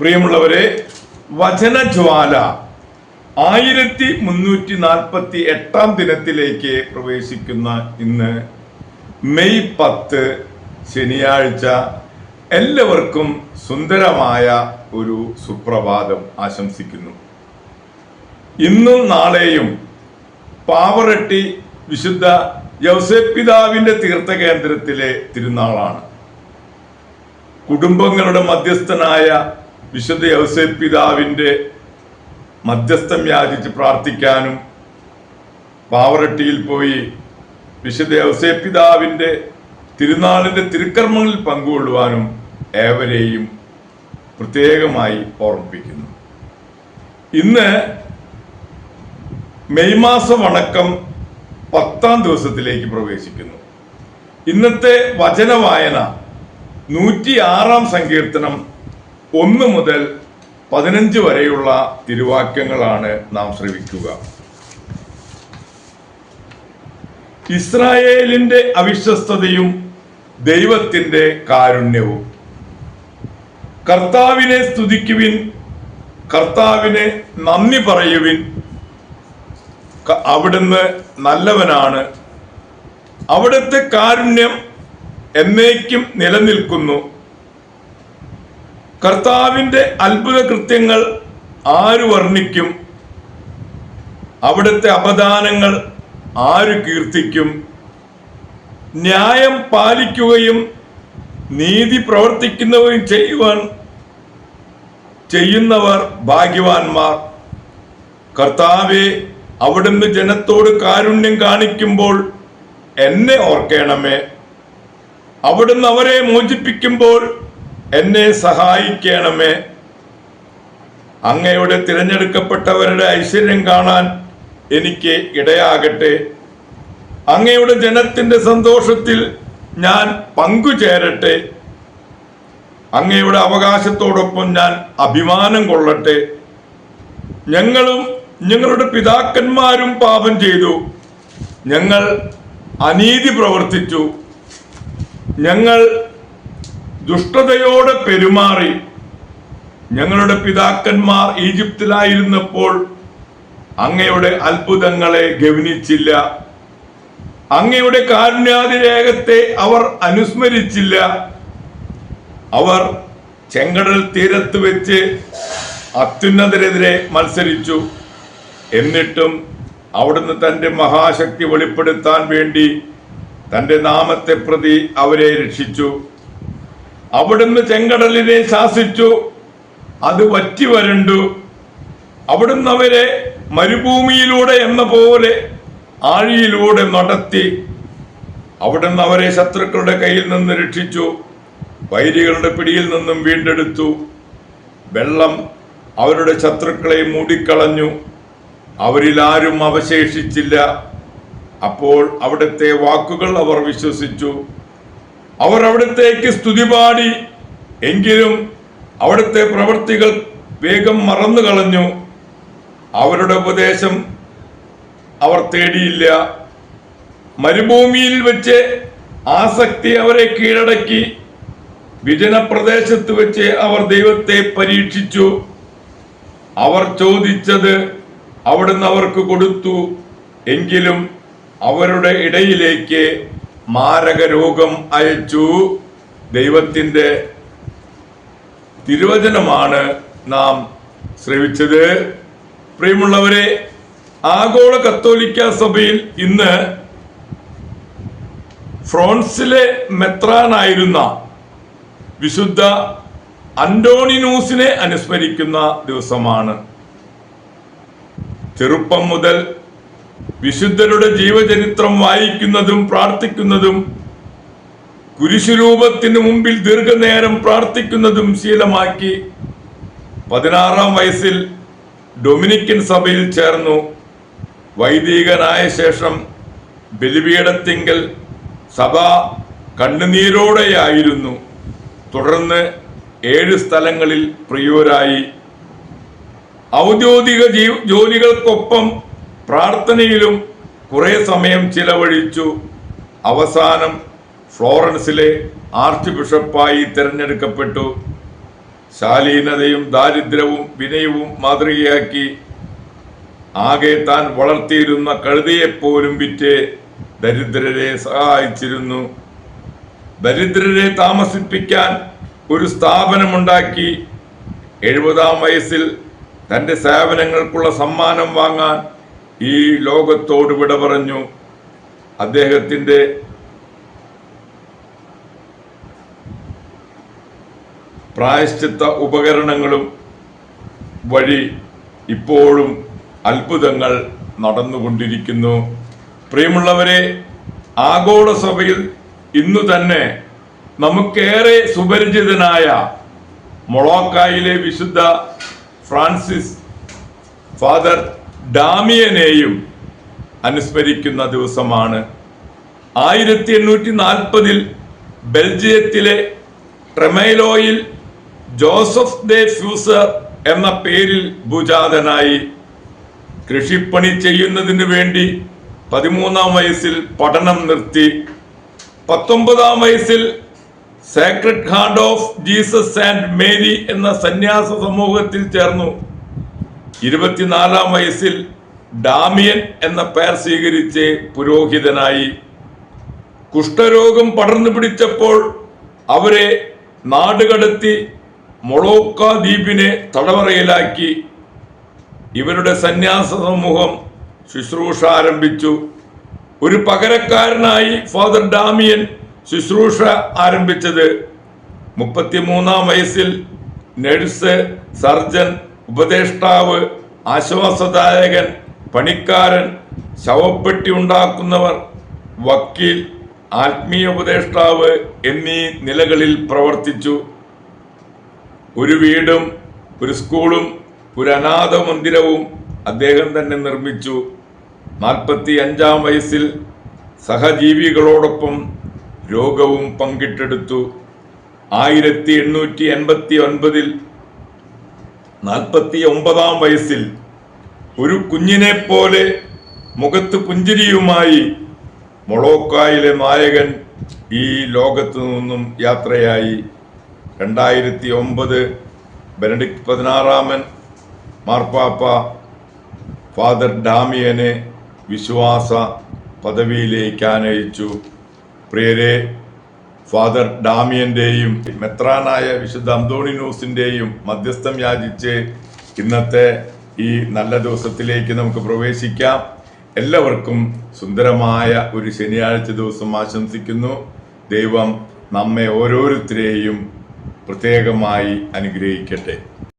പ്രിയമുള്ളവരെ വചനജ്വാല ആയിരത്തി മുന്നൂറ്റി നാൽപ്പത്തി എട്ടാം ദിനത്തിലേക്ക് പ്രവേശിക്കുന്ന ഇന്ന് മെയ് പത്ത് ശനിയാഴ്ച എല്ലാവർക്കും സുന്ദരമായ ഒരു സുപ്രഭാതം ആശംസിക്കുന്നു. ഇന്നും നാളെയും പാവറട്ടി വിശുദ്ധ യൗസപിതാവിന്റെ തീർത്ഥ കേന്ദ്രത്തിലെ തിരുനാളാണ്. കുടുംബങ്ങളുടെ മധ്യസ്ഥനായ വിശുദ്ധ യൗസേപ്പിതാവിന്റെ മധ്യസ്ഥം യാചിച്ച് പ്രാർത്ഥിക്കാനും പാവറട്ടിയിൽ പോയി വിശുദ്ധ യൗസേപ്പിതാവിന്റെ തിരുനാളിന്റെ തിരുക്കർമ്മങ്ങളിൽ പങ്കുകൊള്ളുവാനും ഏവരെയും പ്രത്യേകമായി ഓർമ്മിപ്പിക്കുന്നു. ഇന്ന് മെയ് മാസ വണക്കം പത്താം ദിവസത്തിലേക്ക് പ്രവേശിക്കുന്നു. ഇന്നത്തെ വചന വായന നൂറ്റി ആറാം സങ്കീർത്തനം ഒന്ന് മുതൽ പതിനഞ്ച് വരെയുള്ള തിരുവാക്യങ്ങളാണ് നാം ശ്രവിക്കുക. ഇസ്രായേലിന്റെ അവിശ്വസ്തതയും ദൈവത്തിന്റെ കാരുണ്യവും. കർത്താവിനെ സ്തുതിക്കുവിൻ കർത്താവിനെ നന്ദി പറയുവിൻ. അവിടുന്ന് നല്ലവനാണ്. അവിടുത്തെ കാരുണ്യം എന്നേക്കും നിലനിൽക്കുന്നു. കർത്താവിന്റെ അത്ഭുത കൃത്യങ്ങൾ ആര് വർണിക്കും? അവിടുത്തെ അപദാനങ്ങൾ ആര് കീർത്തിക്കും? ന്യായം പാലിക്കുകയും നീതി പ്രവർത്തിക്കുന്നവയും ചെയ്യുവാൻ ചെയ്യുന്നവർ ഭാഗ്യവാന്മാർ. കർത്താവെ അവിടുന്ന് ജനത്തോട് കാരുണ്യം കാണിക്കുമ്പോൾ എന്നെ ഓർക്കണമേ. അവിടുന്ന് അവരെ മോചിപ്പിക്കുമ്പോൾ എന്നെ സഹായിക്കണമേ. അങ്ങയുടെ തിരഞ്ഞെടുക്കപ്പെട്ടവരുടെ ഐശ്വര്യം കാണാൻ എനിക്ക് ഇടയാകട്ടെ. അങ്ങയുടെ ജനത്തിന്റെ സന്തോഷത്തിൽ ഞാൻ പങ്കുചേരട്ടെ. അങ്ങയുടെ അവകാശത്തോടൊപ്പം ഞാൻ അഭിമാനം കൊള്ളട്ടെ. ഞങ്ങളും ഞങ്ങളുടെ പിതാക്കന്മാരും പാപം ചെയ്തു. ഞങ്ങൾ അനീതി പ്രവർത്തിച്ചു. ഞങ്ങൾ ദുഷ്ടതയോടെ പെരുമാറി ഞങ്ങളുടെ പിതാക്കന്മാർ ഈജിപ്തിലായിരുന്നപ്പോൾ അങ്ങയുടെ അത്ഭുതങ്ങളെ ഗവനിച്ചില്ല. അങ്ങയുടെ കാരുണ്യാതിരേഖത്തെ അവർ അനുസ്മരിച്ചില്ല. അവർ ചെങ്കടൽ തീരത്ത് വെച്ച് അത്യുന്നതരെതിരെ മത്സരിച്ചു. എന്നിട്ടും അവിടുന്ന് തന്റെ മഹാശക്തി വെളിപ്പെടുത്താൻ വേണ്ടി തന്റെ നാമത്തെ പ്രതി അവരെ രക്ഷിച്ചു. അവിടുന്ന് ചെങ്കടലിനെ ശാസിച്ചു. അത് വറ്റി വരണ്ടു. അവിടുന്ന് അവരെ മരുഭൂമിയിലൂടെ എന്ന പോലെ ആഴിയിലൂടെ നടത്തി. അവിടുന്ന് അവരെ ശത്രുക്കളുടെ കയ്യിൽ നിന്ന് രക്ഷിച്ചു. വൈരികളുടെ പിടിയിൽ നിന്നും വീണ്ടെടുത്തു. വെള്ളം അവരുടെ ശത്രുക്കളെ മൂടിക്കളഞ്ഞു. അവരിൽ ആരും അവശേഷിച്ചില്ല. അപ്പോൾ അവിടുത്തെ വാക്കുകൾ അവർ വിശ്വസിച്ചു. അവർ അവിടത്തേക്ക് സ്തുതി പാടി എങ്കിലും അവിടുത്തെ പ്രവൃത്തികൾ വേഗം മറന്നു കളഞ്ഞു. അവരുടെ ഉപദേശം അവർ തേടിയില്ല. മരുഭൂമിയിൽ വെച്ച് ആസക്തി അവരെ കീഴടക്കി. വിജനപ്രദേശത്ത് വെച്ച് അവർ ദൈവത്തെ പരീക്ഷിച്ചു. അവർ ചോദിച്ചത് അവിടുന്ന് അവർക്ക് കൊടുത്തു. എങ്കിലും അവരുടെ ഇടയിലേക്ക് മാരക രോഗം അയച്ചു. ദൈവത്തിന്റെ തിരുവചനമാണ് നാം ശ്രവിച്ചത്. പ്രിയമുള്ളവരെ ആഗോള കത്തോലിക്ക സഭയിൽ ഇന്ന് ഫ്രോൺസിലെ മെത്രാനായിരുന്ന വിശുദ്ധ അന്റോണിനൂസിനെ അനുസ്മരിക്കുന്ന ദിവസമാണ്. ചെറുപ്പം മുതൽ വിശുദ്ധരുടെ ജീവചരിത്രം വായിക്കുന്നതും പ്രാർത്ഥിക്കുന്നതും കുരിശുരൂപത്തിന് മുമ്പിൽ ദീർഘനേരം പ്രാർത്ഥിക്കുന്നതും ശീലമാക്കി പതിനാറാം വയസ്സിൽ ഡൊമിനിക്കൻ സഭയിൽ ചേർന്നു. വൈദികനായ ശേഷം ബലിപീഠത്തിങ്കൽ സഭ കണ്ണുനീരോടെയായിരുന്നു. തുടർന്ന് ഏഴ് സ്ഥലങ്ങളിൽ പ്രിയോരായി ഔദ്യോഗിക ജോലികൾക്കൊപ്പം പ്രാർത്ഥനയിലും കുറെ സമയം ചിലവഴിച്ചു. അവസാനം ഫ്ലോറൻസിലെ ആർച്ച് ബിഷപ്പായി തിരഞ്ഞെടുക്കപ്പെട്ടു. ശാലീനതയും ദാരിദ്ര്യവും വിനയവും മാതൃകയാക്കി. ആകെ താൻ വളർത്തിയിരുന്ന കഴുതയെപ്പോലും വിറ്റ് ദരിദ്രരെ സഹായിച്ചിരുന്നു. ദരിദ്രരെ താമസിപ്പിക്കാൻ ഒരു സ്ഥാപനമുണ്ടാക്കി. എഴുപതാം വയസ്സിൽ തന്റെ സേവനങ്ങൾക്കുള്ള സമ്മാനം വാങ്ങാൻ ഈ ലോകത്തോട് വിട പറഞ്ഞു അദ്ദേഹത്തിന്റെ പ്രായശ്ചിത്ത ഉപകരണങ്ങളും വഴി ഇപ്പോഴും അത്ഭുതങ്ങൾ നടന്നുകൊണ്ടിരിക്കുന്നു. പ്രിയമുള്ളവരെ ആഗോള സഭയിൽ ഇന്നു തന്നെ നമുക്കേറെ സുപരിചിതനായ മൊളോക്കായിലെ വിശുദ്ധ ഫ്രാൻസിസ് ഫാദർ ഡാമിയനെയും അനുസ്മരിക്കുന്ന ദിവസമാണ്. ആയിരത്തി എണ്ണൂറ്റി നാൽപ്പതിൽ ബെൽജിയത്തിലെ ട്രെമൈലോയിൽ ജോസഫ് ദേ ഫ്യൂസർ എന്ന പേരിൽ ഭുജാതനായി കൃഷിപ്പണി ചെയ്യുന്നതിന് വേണ്ടി പതിമൂന്നാം വയസ്സിൽ പഠനം നിർത്തി. പത്തൊമ്പതാം വയസ്സിൽ sacred heart of Jesus and Mary എന്ന സന്യാസ സമൂഹത്തിൽ ചേർന്നു. ഇരുപത്തിനാലാം വയസ്സിൽ ഡാമിയൻ എന്ന പേർ സ്വീകരിച്ച് പുരോഹിതനായി. കുഷ്ഠരോഗം പടർന്നു പിടിച്ചപ്പോൾ അവരെ നാടുകടത്തി മൊളോക്ക ദ്വീപിനെ തടവറയിലാക്കി. ഇവരുടെ സന്യാസ സമൂഹം ശുശ്രൂഷ ആരംഭിച്ചു. ഒരു പകരക്കാരനായി ഫാദർ ഡാമിയൻ ശുശ്രൂഷ ആരംഭിച്ചത്. മുപ്പത്തിമൂന്നാം വയസ്സിൽ നഴ്സ് സർജൻ ഉപദേഷ്ടാവ് ആശ്വാസദായകൻ പണിക്കാരൻ ശവപ്പെട്ടി ഉണ്ടാക്കുന്നവർ വക്കീൽ ആത്മീയ ഉപദേഷ്ടാവ് എന്നീ നിലകളിൽ പ്രവർത്തിച്ചു. ഒരു വീടും ഒരു സ്കൂളും ഒരു അനാഥ മന്ദിരവും അദ്ദേഹം തന്നെ നിർമ്മിച്ചു. നാൽപ്പത്തി അഞ്ചാം വയസ്സിൽ സഹജീവികളോടൊപ്പം രോഗവും പങ്കിട്ടെടുത്തു. ആയിരത്തി എണ്ണൂറ്റി എൺപത്തി ഒൻപതിൽ നാൽപ്പത്തി ഒമ്പതാം വയസ്സിൽ ഒരു കുഞ്ഞിനെ പോലെ മുഖത്ത് പുഞ്ചിരിയുമായി മൊളോക്കായിലെ നായകൻ ഈ ലോകത്തു നിന്നും യാത്രയായി. രണ്ടായിരത്തി ഒമ്പത് ബെനഡിക്ട് പതിനാറാമൻ മാർപ്പാപ്പ ഫാദർ ഡാമിയനെ വിശ്വാസ പദവിയിലേക്ക് ആനയിച്ചു. പ്രിയരെ ഫാദർ ഡാമിയന്റെയും മെത്രാനായ വിശുദ്ധ അന്തോണിനോസിന്റെയും മധ്യസ്ഥം യാചിച്ച് ഇന്നത്തെ ഈ നല്ല ദിവസത്തിലേക്ക് നമുക്ക് പ്രവേശിക്കാം. എല്ലാവർക്കും സുന്ദരമായ ഒരു ശനിയാഴ്ച ദിവസം ആശംസിക്കുന്നു. ദൈവം നമ്മെ ഓരോരുത്തരെയും പ്രത്യേകമായി അനുഗ്രഹിക്കട്ടെ.